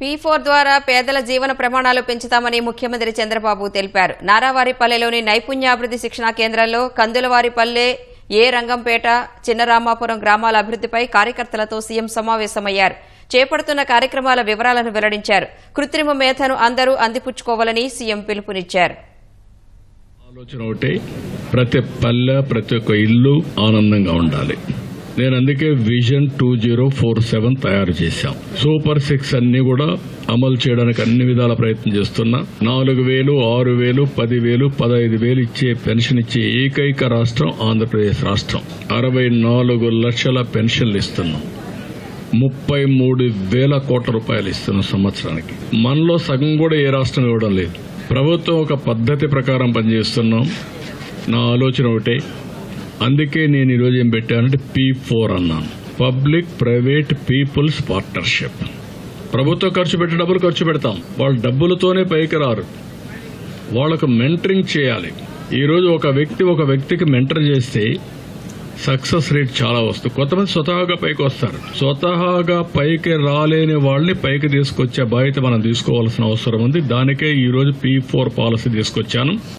P four ద్వారా పేదల జీవన ప్రమాణాలు పెంచుతామని ముఖ్యమంత్రి చంద్రబాబు తెలిపారు. నారావారిపల్లెలోని నైపుణ్యాభివృద్ధి శిక్షణా కేంద్రంలో కందులవారిపల్లె ఏ రంగంపేట చిన్నరామాపురం గ్రామాల అభివృద్ధిపై కార్యకర్తలతో సీఎం సమావేశమయ్యారు. చేపడుతున్న కార్యక్రమాల వివరాలను వెల్లడించారు. కృత్రిమ మేధను అందరూ అందిపుచ్చుకోవాలని సీఎం పిలుపునిచ్చారు. ఆలోచన ప్రతి పల్లె ప్రతి ఒక్క ఇల్లు ఆనందంగా ఉండాలి. నేను అందుకే vision two zero four seven తయారు చేశాం. సూపర్ సిక్స్ అన్ని కూడా అమలు చేయడానికి అన్ని విధాల ప్రయత్నం చేస్తున్నా. నాలుగు వేలు ఆరు వేలు పది వేలు పదహైదు వేలు ఇచ్చే పెన్షన్ ఇచ్చే ఏకైక రాష్ట్రం ఆంధ్రప్రదేశ్ రాష్ట్రం. అరవై నాలుగు లక్షల పెన్షన్లు ఇస్తున్నాం. ముప్పై మూడు వేల కోట్ల రూపాయలు ఇస్తున్నాం సంవత్సరానికి. మనలో సగం కూడా ఏ రాష్ట్రం ఇవ్వడం లేదు. ప్రభుత్వం ఒక పద్ధతి ప్రకారం పనిచేస్తున్నాం. నా ఆలోచన ఒకటే. అందుకే నేను ఈరోజు ఏం పెట్టానంటే పీ ఫోర్ అన్నాను. పబ్లిక్ ప్రైవేట్ పీపుల్స్ పార్ట్నర్షిప్ ప్రభుత్వం ఖర్చు పెట్టి డబ్బులు ఖర్చు పెడతాం. వాళ్ళు డబ్బులతోనే పైకి రారు. వాళ్ళకు మెంటరింగ్ చేయాలి. ఈరోజు ఒక వ్యక్తి ఒక వ్యక్తికి మెంటర్ చేస్తే సక్సెస్ రేట్ చాలా వస్తుంది. కొంతమంది స్వతహాగా పైకి వస్తారు. స్వతహాగా పైకి రాలేని వాళ్ళని పైకి తీసుకొచ్చే బాధ్యత మనం తీసుకోవాల్సిన అవసరం ఉంది. దానికే ఈరోజు పీ ఫోర్ పాలసీ తీసుకొచ్చాను.